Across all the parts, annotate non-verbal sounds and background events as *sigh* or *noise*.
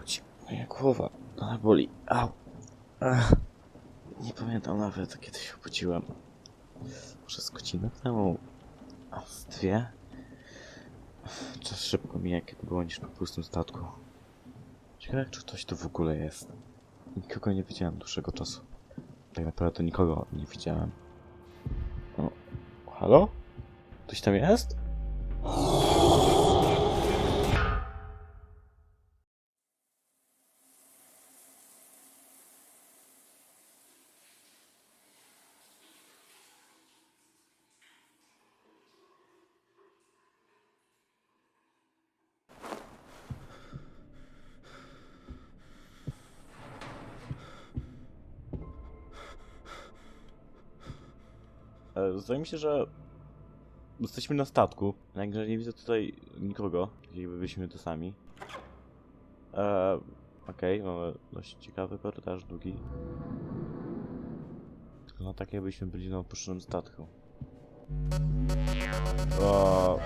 Chodź, moja głowa, ona boli. Au. Ach. Nie pamiętam nawet, kiedy się obudziłem. Może z godzinę temu. A z dwie? Czas szybko mija, kiedy było niż na pustym statku. Ciekawe, czy ktoś tu w ogóle jest. Nikogo nie widziałem dłuższego czasu. Tak naprawdę nikogo nie widziałem. O, halo? Ktoś tam jest? Zdaje mi się, że jesteśmy na statku. Także nie widzę tutaj nikogo, jakby byliśmy tu sami. E, Okej, mamy dość ciekawy korytarz, długi. Wygląda tak, jakbyśmy byli na opuszczonym statku. O...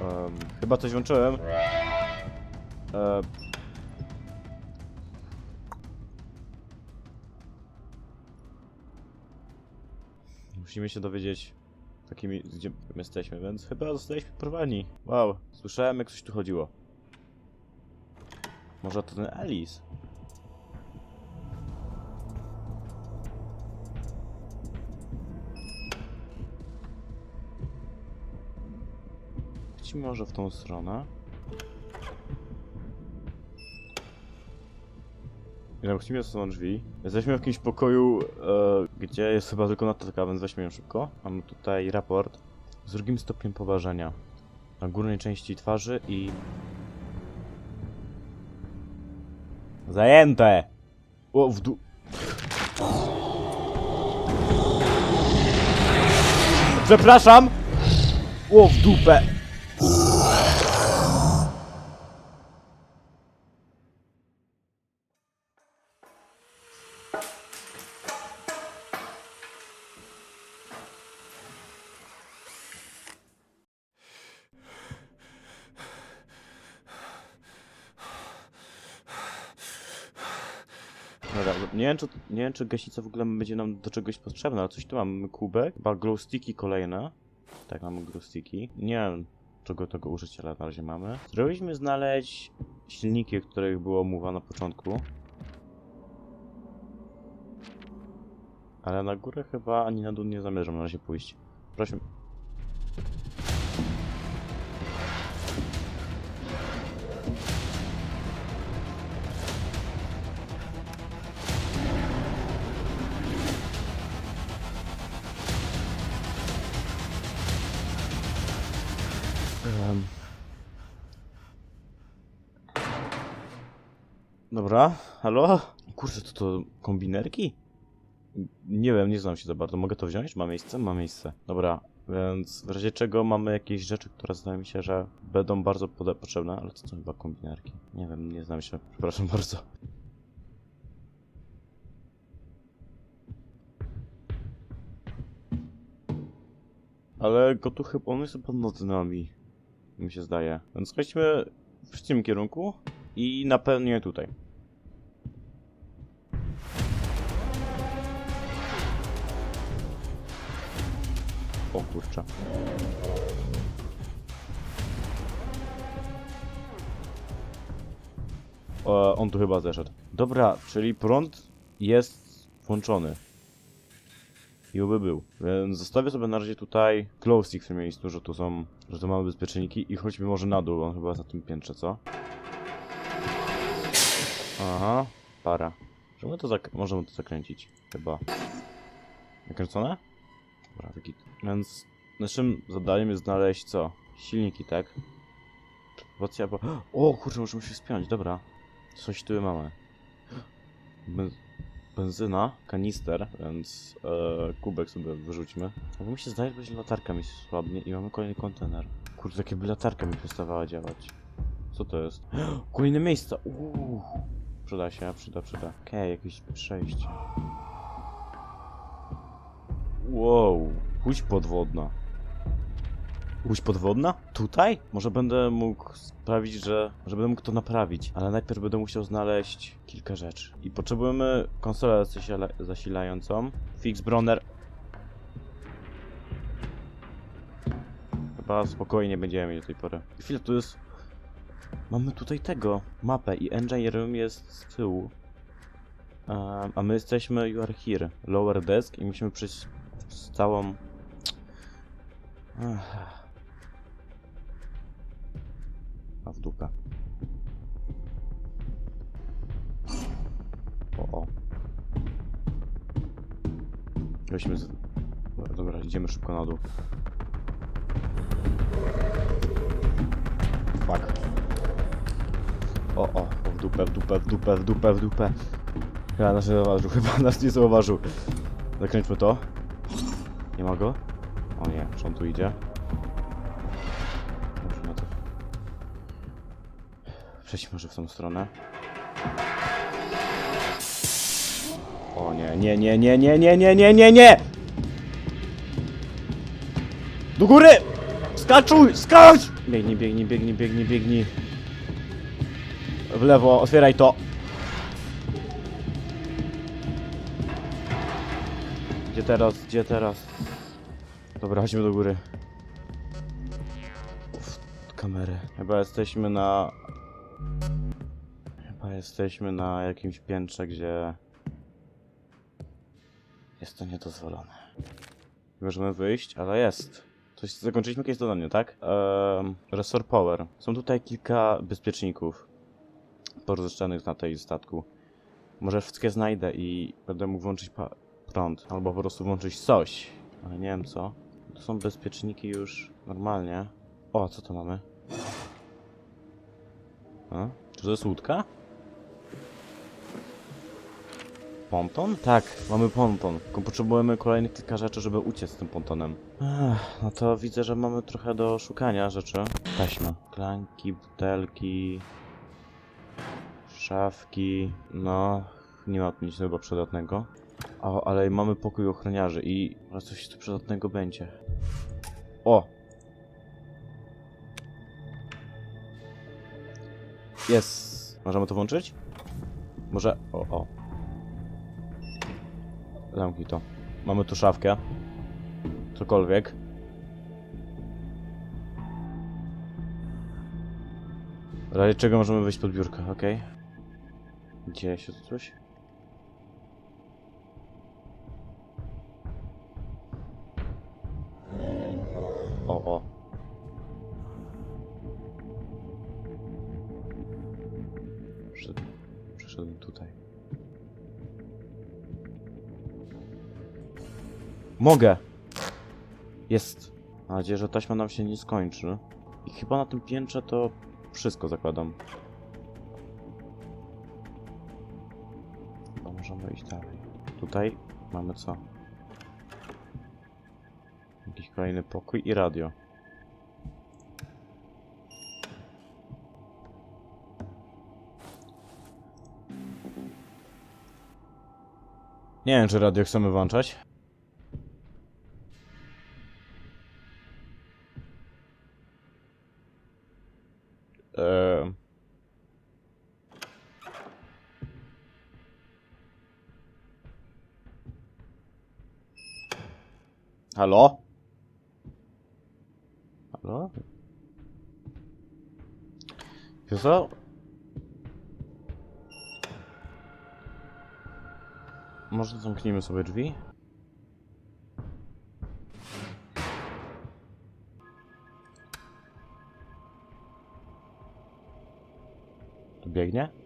Em, chyba coś włączyłem. E, Musimy się dowiedzieć, takimi, gdzie my jesteśmy, więc chyba zostaliśmy porwani. Wow, słyszałem jak coś tu chodziło. Może to ten Alice? Idźmy może w tą stronę. Jednak musimy są drzwi. Jesteśmy w jakimś pokoju, e, gdzie jest chyba tylko notatka, więc weźmy ją szybko. Mamy tutaj raport z drugim stopniem poważenia. Na górnej części twarzy i... Zajęte! O, w. Przepraszam! O, w dupę! Dobra, nie wiem, czy, nie wiem, czy gaśnica w ogóle będzie nam do czegoś potrzebna, ale coś tu. Mamy kubek, chyba glow sticky kolejne. Tak, mamy glow sticky. Nie wiem, czego tego użyć, ale na razie mamy. Zrobiliśmy znaleźć silniki, o których było mowa na początku. Ale na górę chyba ani na dół nie zamierzam na razie pójść. Proszę. Em. Dobra, halo? Kurczę, to to kombinerki? Nie wiem, nie znam się za bardzo. Mogę to wziąć? Ma miejsce? Ma miejsce. Dobra, więc w razie czego mamy jakieś rzeczy, które zdaje mi się, że będą bardzo potrzebne, ale to są chyba kombinerki. Nie wiem, nie znam się. *laughs* Przepraszam bardzo. Ale go tu chyba, on jest chyba nad nami mi się zdaje. Więc chodźmy w tym kierunku i na pewno tutaj. O kurczę. O, on tu chyba zeszedł. Dobra, czyli prąd jest włączony. I oby był. Zostawię sobie na razie tutaj glow stick w tym miejscu, że tu są, że tu mamy bezpieczniki i chodźmy może na dół, on chyba jest na tym piętrze, co? Aha, para. Możemy to, zak możemy to zakręcić, chyba. Nakręcone? Dobra, taki. Więc naszym zadaniem jest znaleźć co? Silniki, tak? Bo... *gasps* O kurczę, możemy się spiąć, dobra. Coś tu mamy. Ben benzyna, kanister, więc e, kubek sobie wyrzućmy. No bo mi się zdaje, że będzie latarka mi słabnie i mamy kolejny kontener. Kurde, takie by latarka mi przestawała działać. Co to jest? *gasps* Kolejne miejsca! Uuu. Przyda się, przyda, przyda. Okej, jakieś przejście. Wow, łódź podwodna. Łódź podwodna? Tutaj? Może będę mógł sprawić, że... że będę mógł to naprawić, ale najpierw będę musiał znaleźć kilka rzeczy. I potrzebujemy konsolę zasila zasilającą. Fix Bronner. Chyba spokojnie będziemy mieli do tej pory. Chwilę, tu jest... Mamy tutaj tego, mapę i engine room jest z tyłu. Um, a my jesteśmy you are here, lower desk i musimy przejść całą... Ech. A w dupę. O, o. Musimy z... Dobra, idziemy szybko na dół. Fuck. O, o, w dupę, w dupę, w dupę, w dupę, w dupę. Chyba nas nie zauważył, *laughs* chyba nas nie zauważył. Zakręćmy to. Nie ma go? O nie, czy on tu idzie? Przejdźmy może w tą stronę. O nie, nie, nie, nie, nie, nie, nie, nie, nie, nie! Do góry! Skaczuj! Skacz! Biegnij, biegnij, biegnij, biegnij, biegnij. W lewo, otwieraj to. Gdzie teraz, gdzie teraz? Dobra, chodźmy do góry. Uff, kamery. Chyba jesteśmy na... Chyba jesteśmy na jakimś piętrze, gdzie... Jest to niedozwolone. Nie Możemy wyjść, ale jest. Coś, zakończyliśmy jakieś zadanie, tak? Restore Power. Są tutaj kilka bezpieczników porozeszczenych na tej statku. Może wszystkie znajdę i będę mógł włączyć prąd. Albo po prostu włączyć coś. Ale nie wiem co. To są bezpieczniki już normalnie. O, co to mamy? A? Czy to jest łódka? Ponton? Tak, mamy ponton. Tylko potrzebujemy kolejnych kilka rzeczy, żeby uciec z tym pontonem. Ech, no to widzę, że mamy trochę do szukania rzeczy. Taśma. Klanki, butelki, szafki. No, nie ma tu nic chyba przydatnego. O, ale mamy pokój ochroniarzy i może coś tu przydatnego będzie. O! Jest. Możemy to włączyć? Może... O, o. Zamknij to. Mamy tu szafkę. Cokolwiek. W razie czego możemy wyjść pod biurko, okej? Dzieje się tu coś? Mogę! Jest. Mam nadzieję, że taśma nam się nie skończy. I chyba na tym piętrze to wszystko zakładam. Chyba możemy iść dalej. Tutaj mamy co? Jakiś kolejny pokój i radio. Nie wiem, czy radio chcemy włączać. Halo? Halo? Wiesz co? Może zamknijmy sobie drzwi? Tu biegnie?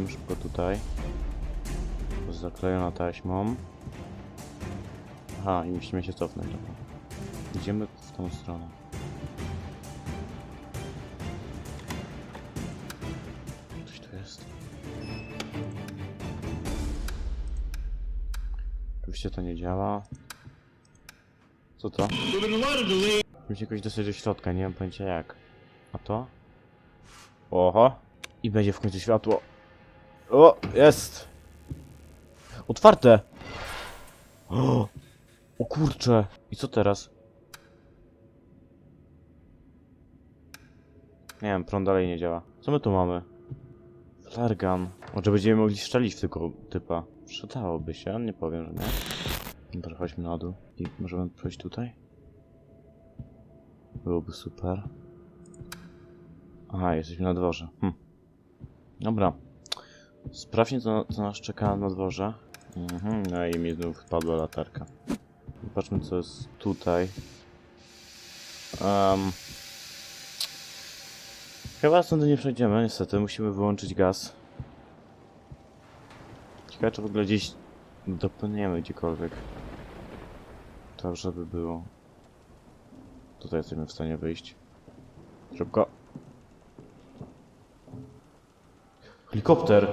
Idziemy szybko tutaj. Zaklejona taśmą. Aha, i musimy się cofnąć. Dobra. Idziemy w tą stronę. Coś tu jest. Oczywiście to nie działa. Co to? Musimy jakoś dostać do środka, nie mam pojęcia jak. A to? Oho. I będzie w końcu światło. O, jest! Otwarte! *gasps* O, o kurcze! I co teraz? Nie wiem, prąd dalej nie działa. Co my tu mamy? Flare gun. Może będziemy mogli strzelić w tego typa. Przydałoby się, nie powiem, że nie. Dobra, chodźmy na dół. I możemy przejść tutaj? Byłoby super. Aha, jesteśmy na dworze. Hm. Dobra. Sprawdźmy, co, co nas czeka na dworze. Mhm, no i mi znów wpadła latarka. Zobaczmy, co jest tutaj. Um, chyba stąd nie przejdziemy, niestety. Musimy wyłączyć gaz. Ciekawe, czy w ogóle gdzieś dopłyniemy gdziekolwiek. Dobrze by było. Tutaj jesteśmy w stanie wyjść. Szybko. Helikopter!